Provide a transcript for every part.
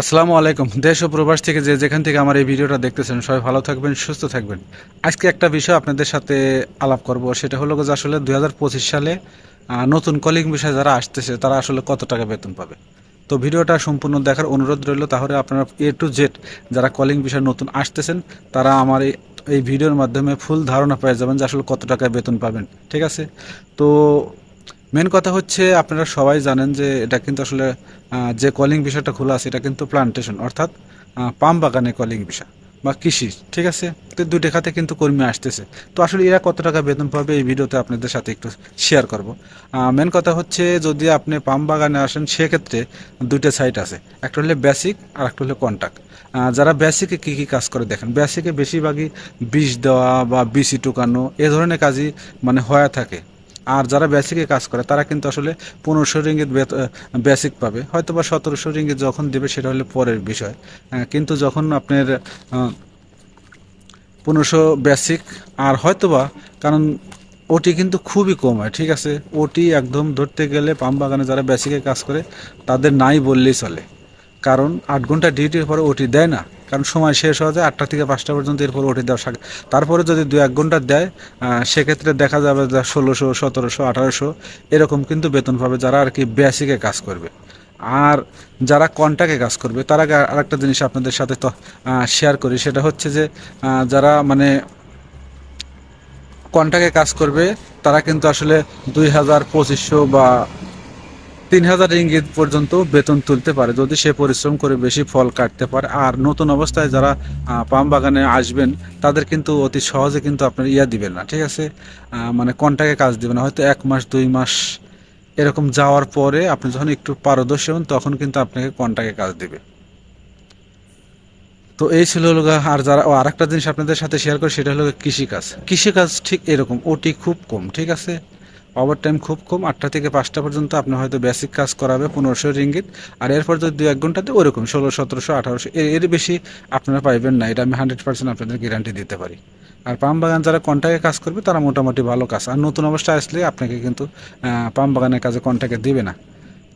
আসসালামু আলাইকুম। দেশ ও প্রবাস থেকে যে যেখান থেকে আমার এই ভিডিওটা দেখতেছেন, সবাই ভালো থাকবেন, সুস্থ থাকবেন। আজকে একটা বিষয় আপনাদের সাথে আলাপ করব, সেটা হলো যে আসলে দু হাজার পঁচিশ সালে নতুন কলিং বিষয় যারা আসতেছে, তারা আসলে কত টাকা বেতন পাবে? তো ভিডিওটা সম্পূর্ণ দেখার অনুরোধ রইল, তাহলে আপনারা এ টু জেড যারা কলিং বিষয় নতুন আসতেছেন, তারা আমার এই এই ভিডিওর মাধ্যমে ফুল ধারণা পেয়ে যাবেন যে আসলে কত টাকা বেতন পাবেন, ঠিক আছে? তো মেন কথা হচ্ছে আপনারা সবাই জানেন যে এটা কিন্তু আসলে যে কলিং বিষয়টা খোলা আছে, এটা কিন্তু প্লান্টেশন অর্থাৎ পাম বাগানে কলিং বিষয় বা কৃষি, ঠিক আছে? তো দুইটা খাতে কিন্তু কর্মী আসতেছে। তো আসলে এরা কত টাকা বেতন পাবে এই ভিডিওতে আপনাদের সাথে একটু শেয়ার করব। মেন কথা হচ্ছে যদি আপনি পাম বাগানে আসেন, সেক্ষেত্রে দুইটা সাইট আছে। একটা হলে বেসিক আর একটা হলে কন্ট্যাক্ট যারা বেসিকে কী কী কাজ করে দেখেন বেসিকে বেশিরভাগই বিষ দেওয়া বা বিসি টুকানো এ ধরনের কাজই মানে হয়ে থাকে। আর যারা বেসিকে কাজ করে, তারা কিন্তু আসলে পনেরোশো রিঙ্গিত বেসিক পাবে। হয়তো বা সতেরোশো রিঙ্গিত যখন দেবে, সেটা হলে পরের বিষয়। কিন্তু যখন আপনার পনেরোশো বেসিক আর হয়তোবা, কারণ ওটি কিন্তু খুবই কম হয়, ঠিক আছে? ওটি একদম ধরতে গেলে পাম বাগানে যারা বেসিকে কাজ করে, তাদের নাই বললেই চলে। কারণ আট ঘণ্টা ডিউটির পরে ওটি দেয় না। কারণ সময় শেষ হওয়া যায় আটটা থেকে পাঁচটা পর্যন্ত এরপর ওটি দেওয়া থাকে তারপরে যদি দু এক ঘণ্টা দেয় সেক্ষেত্রে দেখা যাবে ষোলোশো, সতেরোশো, আঠারোশো এরকম কিন্তু বেতন পাবে যারা আর কি বেসিকে কাজ করবে। আর যারা কন্টাকে কাজ করবে, তার আগে আরেকটা জিনিস আপনাদের সাথে তো শেয়ার করি। সেটা হচ্ছে যে যারা মানে কন্টাকে কাজ করবে, তারা কিন্তু আসলে দুই হাজার পঁচিশশো বা তিন হাজার ইঙ্গিত পর্যন্ত বেতন তুলতে পারে। যদি সে পরিশ্রম করে বেশি ফল কাটতে পারে। আর নতুন অবস্থায় যারা পাম বাগানে আসবেন, তাদের কিন্তু অতি সহজে কিন্তু আপনার ইয়া দিবেন না, ঠিক আছে? মানে কন্টাকে কাজ দিবেন না। হয়তো এক মাস, দুই মাস এরকম যাওয়ার পরে আপনি যখন একটু পারদর্শী হন, তখন কিন্তু আপনাকে কন্টাকে কাজ দিবে। তো এই ছিল হলো আর যারা, ও আরেকটা জিনিস আপনাদের সাথে শেয়ার করে, সেটা হলো কৃষিকাজ। কৃষিকাজ ঠিক এরকম, ওটি খুব কম, ঠিক আছে? ওভার টাইম খুব কম, আটটা থেকে পাঁচটা পর্যন্ত আপনি হয়তো বেসিক কাজ করাবে, পনেরোশো রিঙ্গিত। আর এরপর যদি দু এক ঘন্টাতে ওরকম, ষোলো, সতেরোশো, আঠারোশো এর বেশি আপনারা পাইবেন না, এটা আমি হান্ড্রেড পার্সেন্ট আপনাদের গ্যারান্টি দিতে পারি। আর পাম বাগান যারা কন্ট্যাক্টে কাজ করবে, তারা মোটামুটি ভালো কাজ। আর নতুন অবস্থায় আসলে আপনাকে কিন্তু পাম বাগানের কাজে কন্ট্যাক্টে দেবে না।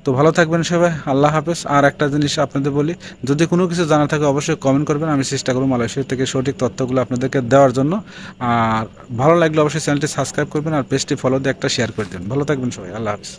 তো ভালো থাকবেন সবাই, আল্লাহ হাফেজ। আর একটা জিনিস আপনাদের বলি, যদি কোনো কিছু জানা থাকে অবশ্যই কমেন্ট করবেন। আমি চেষ্টা করব মালয়েশিয়া থেকে সঠিক তথ্যগুলো আপনাদেরকে দেওয়ার জন্য। আর ভালো লাগলে অবশ্যই চ্যানেলটি সাবস্ক্রাইব করবেন আর পেজটি ফলো দিয়ে একটা শেয়ার করে দেবেন। ভালো থাকবেন সবাই, আল্লাহ হাফেজ।